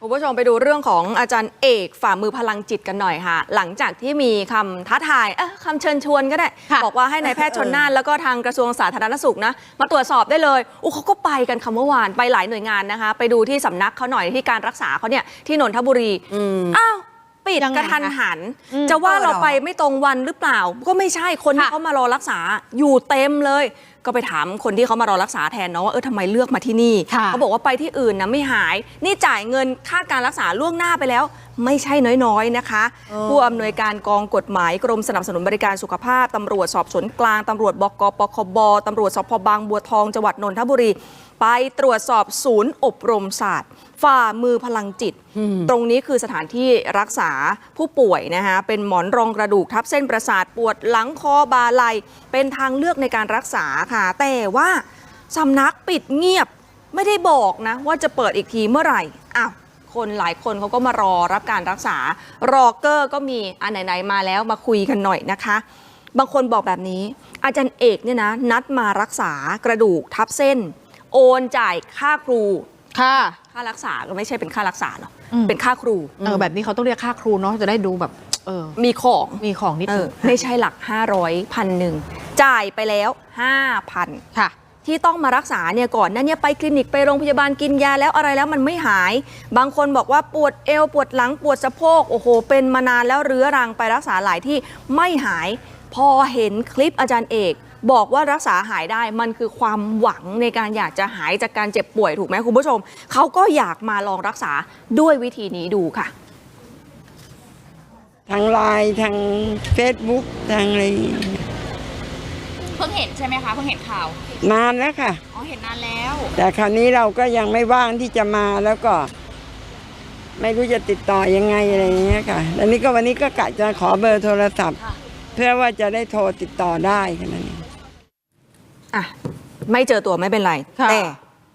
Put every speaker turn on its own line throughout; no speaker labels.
คุณผู้ชมไปดูเรื่องของอาจารย์เอกฝ่ามือพลังจิตกันหน่อยค่ะ หลังจากที่มีคำท้าทายเออคำเชิญชวนก็ได้
ค่ะ
บอกว่าให้นายแพทย์ชนน่านแล้วก็ทางกระทรวงสาธารณสุขนะมาตรวจสอบได้เลยอู้เขาก็ไปกันคำเมื่อวานไปหลายหน่วยงานนะคะ ไปดูที่สำนักเขาหน่อยที่การรักษาเขาเนี่ยที่นนทบุรีอ้าวปิด
ยังไง
กระทัน
คะ
หัน
อืม
จะว่าเรา
เออเหรอ
ไปไม่ตรงวันหรือเปล่า ก็ไม่ใช่คนที่
ค่ะ
เขามารอรักษาอยู่เต็มเลย ก็ไปถามคนที่เขามารอรักษาแทนเนาะว่าเออทำไมเลือกมาที่นี่
ค่ะ
เขาบอกว่าไปที่อื่นนะไม่หาย นี่จ่ายเงินค่าการรักษาล่วงหน้าไปแล้ว ไม่ใช่น้อยๆนะคะ ผู้อำนวยการกองกฎหมายกรมสนับสนุนบริการสุขภาพตำรวจสอบสวนกลางตำรวจบกปคบตำรวจสพบางบัวทองจังหวัดนนทบุรี ไปตรวจสอบศูนย์อบรมศาสตร์ฝ่ามือพลังจิต ตรงนี้คือสถานที่รักษาผู้ป่วยนะคะเป็นหมอนรองกระดูกทับเส้นประสาทปวดหลังคอบาไหลเป็นทางเลือกในการรักษาค่ะแต่ว่าสำนักปิดเงียบไม่ได้บอกนะ ว่าจะเปิดอีกทีเมื่อไหร่อ้าวคนหลายคนเขาก็มารอรับการรักษารอเกอร์ก็มีอันไหนๆมาแล้วมาคุยกันหน่อยนะคะ บางคนบอกแบบนี้ อาจารย์เอกเนี่ยนะ นัดมารักษากระดูกทับเส้น โอนจ่ายค่าครู
ค่ะ
ค่ารักษาก็ไม่ใช่เป็นค่ารักษาเนาะ
อืม
เป็นค่าครู
เออแบบนี้เขาต้องเรียกค่าครูเนาะจะได้ดูแบบ เออ
มีของ
มีของนิด
เอ
นึ
อง ไม่ใช่หลัก 500พันหนึ่ง จ่ายไปแล้ว 5,000
ค่ะ
ที่ต้องมารักษาเนี่ยก่อนหนั้นเนี่ยไปคลินิกไปโรงพยาบาลกินยาแล้วอะไรแล้วมันไม่หาย บางคนบอกว่าปวดเอวปวดหลังปวดสะโพกโอ้โห เป็นมานานแล้วเรื้อรังไปรักษาหลายที่ไม่หาย พอเห็นคลิปอาจารย์เอกบอกว่ารักษาหายได้มันคือความหวังในการอยากจะหายจากการเจ็บป่วยถูกไหมคุณผู้ชม เขาก็อยากมาลองรักษาด้วยวิธีนี้ดูค่ะ
ทางไลน์ทางเฟซบุ๊กทางอะไร
เพิ่งเห็นใช่ไหมคะเพิ่งเห็นข่าว
นานแล้วค่ะ
อ๋อเห็นนานแล้ว
แต่คราวนี้เราก็ยังไม่ว่างที่จะมาแล้วก็ ไม่รู้จะติดต่อยังไงอะไรอย่างเงี้ยค่ะแล้วนี้ก็วันนี้ก็กะจะขอเบอร์โทรศัพท์
ค่ะ
เพื่อว่าจะได้โทรติดต่อได้แค่นั้นเอง
อะ ไม่เจอตัวไม่เป็นไร
ค่ะ
แต่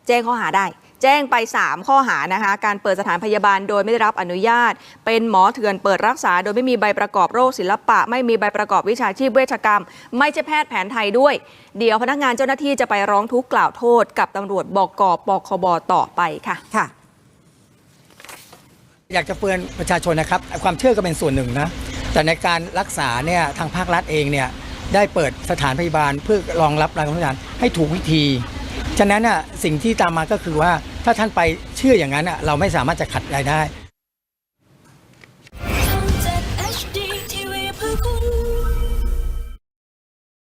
แจ้งข้อหาได้แจ้งไป 3 ข้อหานะคะการเปิดสถานพยาบาลโดยไม่ได้รับอนุญาต เป็นหมอเถื่อนเปิดรักษา โดยไม่มีใบประกอบโรคศิลปะ ไม่มีใบประกอบวิชาชีพเวชกรรม ไม่ใช่แพทย์แผนไทยด้วย เดี๋ยวพนักงานเจ้าหน้าที่จะไปร้องทุกข์กล่าวโทษ กับตำรวจบกปคบต่อไปค่ะ
ค่ะ
อยากจะเตือนประชาชนนะครับ ความเชื่อก็เป็นส่วนหนึ่งนะแต่ในการรักษาเนี่ยทางภาครัฐเองเนี่ยได้เปิดสถานพยาบาลเพื่อรองรับรายการพยาบาลให้ถูกวิธี ฉะนั้นอะสิ่งที่ตามมาก็คือว่าถ้าท่านไปเชื่ออย่างนั้นอะเราไม่สามารถจะขัดรายได้